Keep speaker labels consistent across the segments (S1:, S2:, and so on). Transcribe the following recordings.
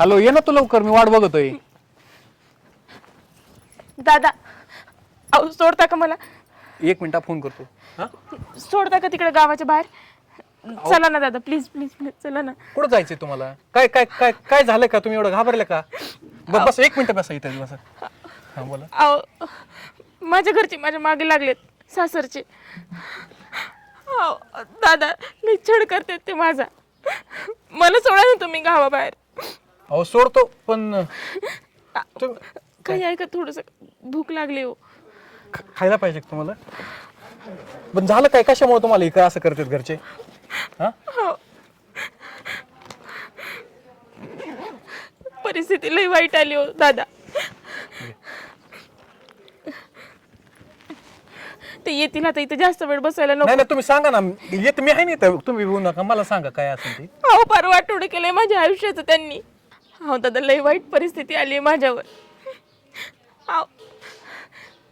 S1: Hello ये ना तू लवकर मी वाट बघतोय.
S2: दादा अहो सोडता का मला?
S1: एक मिनिटा फोन करतो. हा?
S2: सोडता का तिकडे गावाच्या बाहेर? चला ना दादा प्लीज प्लीज प्लीज चला ना.
S1: कुठं जायचंय तुम्हाला? काय काय काय काय झालं का? तुम्ही एवढं घाबरले का? ब- बस एक मिनिट बसा इथे बसा. हा बोला.
S2: अहो माझ्या घरचे माझ्या मागे लागलेत सासरचे. अहो दादा मी छळ करते ते माझा. मला सोडा ना तुम्ही गावाबाहेर.
S1: अहो सोडतो पण
S2: काही ऐका थोडस भूक लागली हो.
S1: ख- खायला पाहिजे का तुम्हाला? पण झालं काय? कशामुळे तुम्हाला इकडे असं करतात घरचे? हा?
S2: हो. परिस्थिती लई वाईट आली हो दादा. ते येतील आता इथे जास्त वेळ बसायला नको.
S1: नाही नाही तुम्ही सांगा ना. येत मी आहे नाही इथं. तुम्ही येऊ नका. मला सांगा काय असेल ते.
S2: अहो फार वाटोड केलंय माझ्या आयुष्याचं त्यांनी. हो दादा लई वाईट परिस्थिती आली आहे माझ्यावर. अहो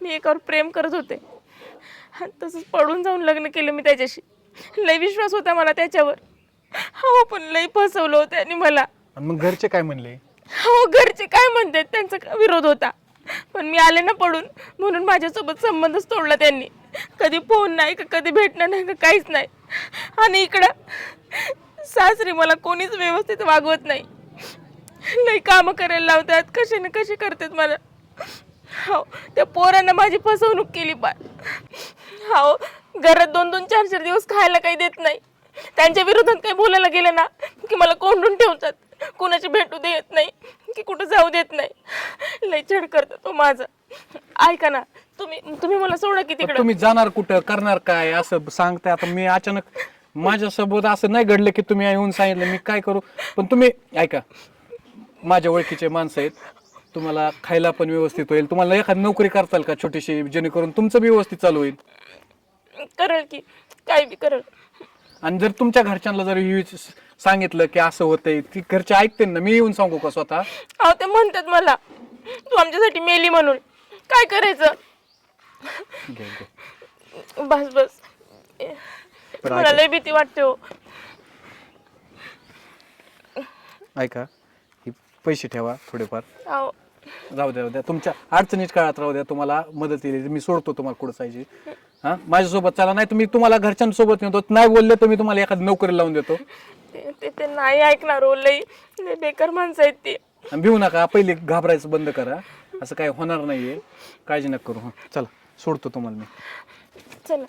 S2: मी एकावर प्रेम करत होते. आणि तसंच पडून जाऊन लग्न केलं मी त्याच्याशी. लई विश्वास होता मला त्याच्यावर. हो पण लई फसवलं होतं आणि मला.
S1: आणि मग घरचे काय म्हणले?
S2: हो घरचे काय म्हणतात? त्यांचा का विरोध होता. पण मी आले ना पडून म्हणून माझ्यासोबत संबंधच तोडला त्यांनी. कधी फोन नाही का कधी भेटणं नाही का काहीच नाही. आणि इकडं सासरी मला कोणीच व्यवस्थित वागवत नाही. नाही कामं करायला लावतात. कसे ना कसे करतात मला. हो त्या पोरांना माझी फसवणूक केली बा हो घरात दोन दोन चार चार दिवस खायला काही देत नाही. त्यांच्या विरोधात काही बोलायला गेलं ना की मला कोंडून ठेवतात. कुणाची भेटू देत नाही की कुठं जाऊ देत नाही. लय छड करतो तो माझा. ऐका ना तुम्ही तुम्ही मला सोडा की तिकडं.
S1: तुम्ही जाणार कुठं करणार काय असं सांगताय आता मी अचानक माझ्यासोबत असं नाही घडलं की तुम्ही येऊन सांगितलं मी काय करू? पण तुम्ही ऐका माझ्या ओळखीचे माणसं आहेत. तुम्हाला खायला पण व्यवस्थित होईल. तुम्हाला एखादी नोकरी करताल का छोटीशी जेणेकरून तुमचं बी व्यवस्थित चालू होईल?
S2: करेल की काय बी करेल.
S1: आणि जर तुमच्या घरच्यांना जर हे सांगितलं की असं होतंय ती घरचे ऐकते ना? मी येऊन सांगू का स्वतः?
S2: अहो ते म्हणतात मला तू आमच्यासाठी मेली म्हणून. काय करायचं?
S1: घे, घे.
S2: बस बस. मला. लय भीती वाटते हो.
S1: ऐका. हे पैसे ठेवा थोडेफार.
S2: अहो.
S1: राहू द्या राहू द्या. तुमच्या अडचणीत काळात राहू द्या तुम्हाला मदत येईल. मी सोडतो तुम्हाला कुठं पाहिजे हा? माझ्यासोबत चला नाही तुम्ही तुम्हाला घरच्यांसोबत नेतो नाही बोलले तर मी तुम्हाला एखादी नोकरी लावून देतो.
S2: ते ते- ते नाही ऐकणार हो लई लई बेकार माणसं आहेत ते.
S1: आणि भिवू नका पहिले घाबरायचं बंद करा. असं काही होणार नाहीये. काळजी नका करू हं. चला सोडतो तुम्हाला मी.
S2: चला.